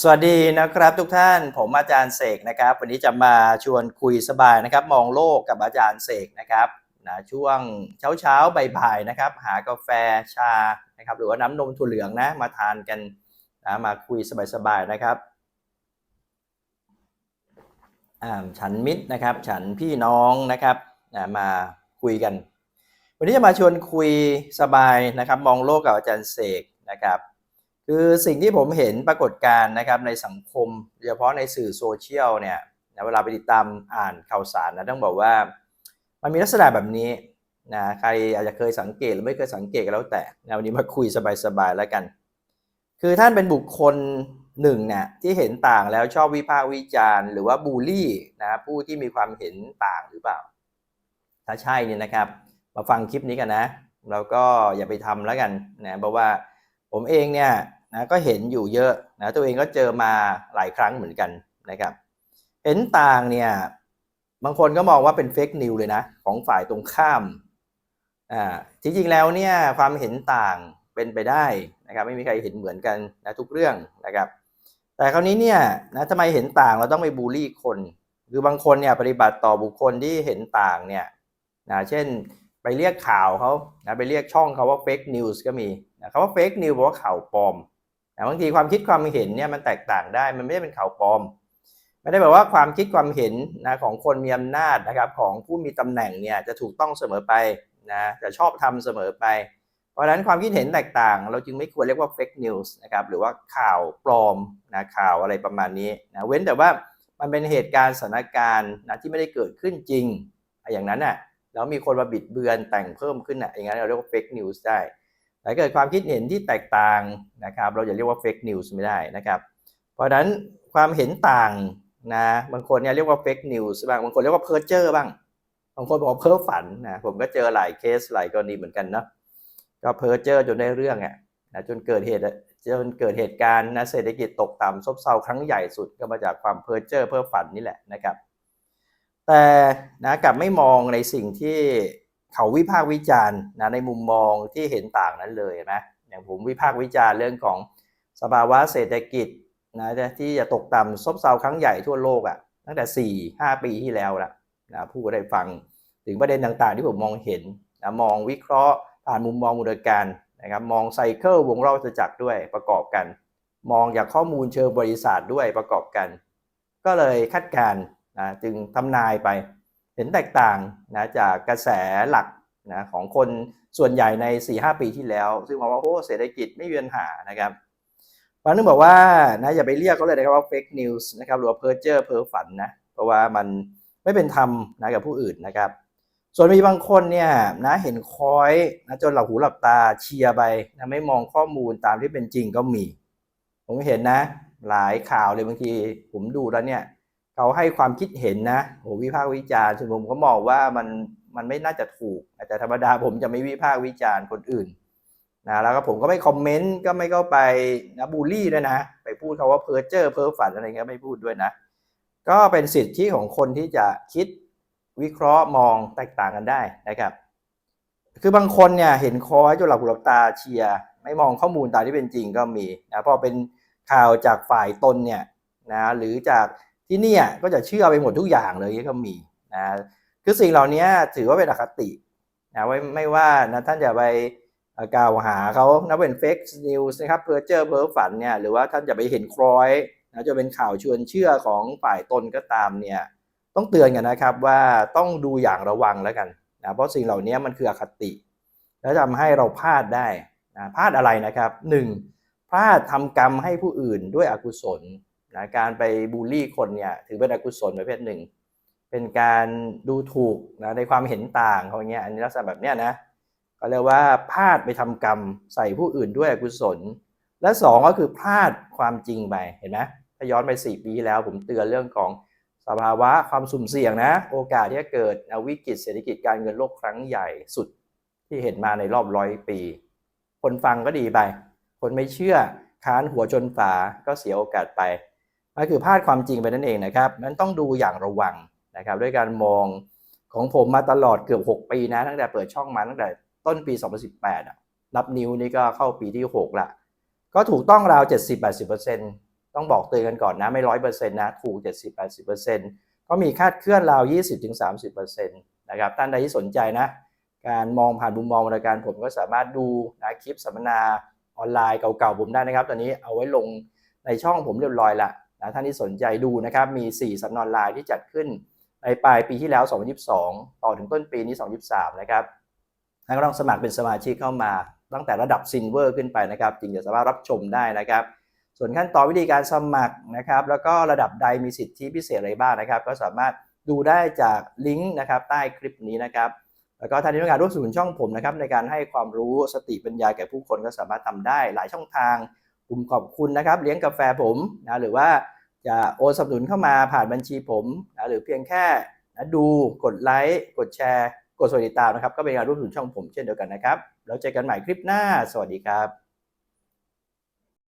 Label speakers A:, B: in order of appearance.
A: สวัสดีนะครับทุกท่านผมอาจารย์เสกนะครับ วันนี้จะมาชวนคุยสบายนะครับ มองโลกกับอาจารย์เสกนะครับนะช่วงเช้าเช้าๆบ่ายๆนะครับ หากาแฟชานะครับหรือว่าน้ำนมถั่วเหลืองนะมาทานกันนะมาคุยสบายๆนะครับฉันมิตรนะครับ ฉันพี่น้องนะครับนะมาคุยกัน วันนี้จะมาชวนคุยสบายนะครับ มองโลกกับอาจารย์เสกนะครับ คือสิ่งที่ผมเห็นปรากฏการณ์นะครับในสังคมโดยเฉพาะในสื่อโซเชียลเนี่ยนะเวลาไปติดตามอ่านข่าวสารนะต้องบอกว่า มันมีลักษณะแบบนี้นะใครอาจจะเคยสังเกตหรือไม่เคยสังเกตก็แล้วแต่นะวันนี้มาคุยสบายๆแล้วกัน คือท่านเป็นบุคคลหนึ่งเนี่ยที่เห็นต่างแล้วชอบวิพากษ์วิจารณ์ หรือว่าบูลลี่นะผู้ที่มีความเห็นต่างหรือเปล่า ถ้าใช่เนี่ยนะครับ มาฟังคลิปนี้กันนะแล้วก็อย่าไปทำแล้วกันนะเพราะว่าผมเองเนี่ย นะก็เห็นอยู่เยอะนะตัวเองก็เจอมาหลายครั้งเหมือนกันนะครับ เห็นต่างเนี่ยบางคนก็มองว่าเป็นเฟกนิวเลยนะ ของฝ่ายตรงข้ามอ่าจริงๆแล้วเนี่ยความเห็นต่างเป็นไปได้นะครับ ไม่มีใครเห็นเหมือนกันนะทุกเรื่องนะครับ แต่คราวนี้เนี่ยนะทำไมเห็นต่างเราต้องไปบูลลี่คนคือบางคนเนี่ยปฏิบัติต่อบุคคลที่เห็นต่างเนี่ยนะเช่นไปเรียกข่าวเขานะไปเรียกช่องเขาว่าเฟกนิวส์ก็มีนะคำว่าเฟกนิวส์แปลว่าข่าวปลอม บางทีความคิดความเห็นเนี่ยมันแตกต่างได้มันไม่ได้เป็นข่าวปลอม ไม่ได้แปลว่าความคิดความเห็นนะของคนมีอำนาจนะครับของผู้มีตำแหน่งเนี่ยจะถูกต้องเสมอไปนะจะชอบทำเสมอไป เพราะฉะนั้นความคิดเห็นแตกต่าง เราจึงไม่ควรเรียกว่า fake news นะครับหรือว่าข่าวปลอมนะข่าวอะไรประมาณนี้นะเว้นแต่ว่ามันเป็นเหตุการณ์สถานการณ์นะที่ไม่ได้เกิดขึ้นจริง อย่างนั้นน่ะแล้วมีคนมาบิดเบือนแต่งเพิ่มขึ้นอะอย่างนั้นเราเรียกว่า fake news ได้ แต่เกิดความคิดเห็นที่แตกต่างนะครับ เราจะเรียกว่า fake news ไม่ได้นะครับ เพราะฉะนั้นความเห็นต่างนะบางคนเนี่ยเรียกว่า fake news บ้างบางคนเรียกว่าเพ้อเจ้อบ้างบางคนบอกเพ้อฝันนะผมก็เจอหลายเคสหลายกรณีเหมือนกันเนาะก็เพ้อเจ้อจนได้เรื่องอะนะจนเกิดเหตุจนเกิดเหตุการณ์นะเศรษฐกิจตกต่ำซบเซาครั้งใหญ่สุดก็มาจากความเพ้อเจ้อเพ้อฝันนี่แหละนะครับ แต่นะกลับไม่มองในสิ่งที่ เขาวิพากษ์วิจารณ์นะในมุมมองที่เห็นต่างนั้นเลยนะอย่างผมวิพากษ์วิจารณ์เรื่องของสภาวะเศรษฐกิจนะที่จะตกต่ำซบเซาครั้งใหญ่ทั่วโลกอะ่ะตั้งแต่ 4 5 ปีที่แล้วละนะผู้ได้ฟังถึงประเด็นต่างๆ ที่ผมมองเห็นนะมองวิเคราะห์ผ่านมุมมองมูลการนะครับมองไซเคิลวงรอบจักรด้วยประกอบกัน มองจากข้อมูลเชิงบริษัทด้วยประกอบกัน ก็เลยคาดการณ์นะจึงทำนายไป เห็นแตกต่างนะจากกระแสหลักนะของคนส่วนใหญ่ใน 4-5 ปีที่แล้ว ซึ่งมองว่าโอ้เศรษฐกิจไม่มีปัญหานะครับบางนึงบอกว่านะอย่าไปเรียกเขาเลยนะครับว่า fake news นะครับหรือว่าเพ้อเจ้อเพ้อฝันนะเพราะว่ามันไม่เป็นธรรมนะกับผู้อื่นนะครับ ส่วนมีบางคนเนี่ยนะเห็นคอยนะจนหลับหูหลับตาเชียร์ไปนะไม่มองข้อมูลตามที่เป็นจริงก็มี ผมเห็นนะ หลายข่าวเลยบางที ผมดูแล้วเนี่ย เขาให้ความคิดเห็นนะโอ้วิพากษ์วิจารณ์ส่วนผมก็มองว่ามันมันไม่น่าจะถูก แต่ธรรมดาผมจะไม่วิพากษ์วิจารณ์คนอื่นนะแล้วก็ผมก็ไม่คอมเมนต์ก็ไม่เข้าไปนะบูลลี่ด้วยนะ ไปพูดเขาว่าเพ้อเจ้อเพ้อฝันอะไรเงี้ยไม่พูดด้วยนะ ก็เป็นสิทธิของคนที่จะคิดวิเคราะห์มองแตกต่างกันได้นะครับ คือบางคนเนี่ยเห็นคอจนหลับหูหลับตาเชียร์ไม่มองข้อมูลตามที่เป็นจริงก็มีนะพอเป็นข่าวจากฝ่ายตนเนี่ยนะหรือจาก ที่นี่ก็จะเชื่อไปหมดทุกอย่างเลยก็มีนะคือสิ่งเหล่านี้ถือว่าเป็นอคตินะไว้ไม่ว่านะท่านจะไปกล่าวหาเขานะเป็นเฟกซ์นิวส์นะครับเพ้อเจ้อเพ้อฝันเนี่ยหรือว่าท่านจะไปเห็นคล้อยนะจะเป็นข่าวชวนเชื่อของฝ่ายตนก็ตามเนี่ยต้องเตือนกันนะครับว่าต้องดูอย่างระวังแล้วกันนะเพราะสิ่งเหล่านี้มันคืออคติ แล้วทำให้เราพลาดได้นะพลาดอะไรนะครับหนึ่งพลาดทำกรรมให้ผู้อื่นด้วยอกุศล นะการไปบูลลี่คนเนี่ยถือเป็นอกุศลประเภทหนึ่ง เป็นการดูถูกนะในความเห็นต่างเขาเงี้ยอันนี้ลักษณะแบบเนี้ยนะก็เรียกว่าพลาดไปทำกรรมใส่ผู้อื่นด้วยอกุศล และสองก็คือพลาดความจริงไปเห็นไหมถ้าย้อนไป 4 ปีที่แล้วผมเตือนเรื่องของสภาวะความสุ่มเสี่ยงนะ โอกาสที่จะเกิดวิกฤตเศรษฐกิจการเงินโลกครั้งใหญ่สุดที่เห็นมาในรอบร้อยปี คนฟังก็ดีไป คนไม่เชื่อค้านหัวจนฝาก็เสียโอกาสไป นั่นคือพลาดความจริงไปนั่นเองนะครับนั้นต้องดูอย่างระวังนะครับด้วยการมองของผมมาตลอดเกือบ 6 ปีนะตั้งแต่เปิดช่องมาตั้งแต่ต้นปี 2018อะนับนิ้วนี่ก็เข้าปีที่ 6 ละ ก็ถูกต้องราว 70-80%ตต้องบอกเตือนกันก่อนนะไม่ร้อยเปอร์เซ็นต์นะถูกเจ็ดสิบแปดสิบเปอร์เซ็นต์ก็มีคาดเคลื่อนราวยี่สิบถึงสามสิบเปอร์เซ็นต์นะครับท่านใดที่สนใจนะ การมองผ่านมุมมองรายการผมก็สามารถดูนะคลิปสัมมนาออนไลน์เก่าๆผมได้นะครับ ตอนนี้เอาไว้ลงในช่องผมเรียบร้อยละ นะท่านที่สนใจดูนะครับมี 4สัมมนาออนไลน์ที่จัดขึ้นในปลายปีที่แล้ว 2022 ต่อถึงต้นปีนี้ 2023 นะครับท่านก็ต้องสมัครเป็นสมาชิกเข้ามา ตั้งแต่ระดับซินเวอร์ขึ้นไปนะครับจึงจะสามารถรับชมได้นะครับ ส่วนขั้นตอนวิธีการสมัครนะครับ แล้วก็ระดับใดมีสิทธิพิเศษอะไรบ้างนะครับ ก็สามารถดูได้จากลิงก์นะครับใต้คลิปนี้นะครับ แล้วก็ท่านที่ต้องการร่วมสนุนช่องผมนะครับ ในการให้ความรู้สติปัญญาแก่ผู้คนก็สามารถทำได้หลายช่องทางผมขอบคุณนะครับ เลี้ยงกาแฟผมนะหรือว่า จะโอนสนับสนุนเข้ามาผ่านบัญชีผมนะหรือเพียงแค่นะดูกดไลค์กดแชร์ กดสวัสดีตามนะครับ ก็เป็นการร่วมสนุนช่องผมเช่นเดียวกันนะครับ แล้วเจอกันใหม่คลิปหน้า สวัสดีครับ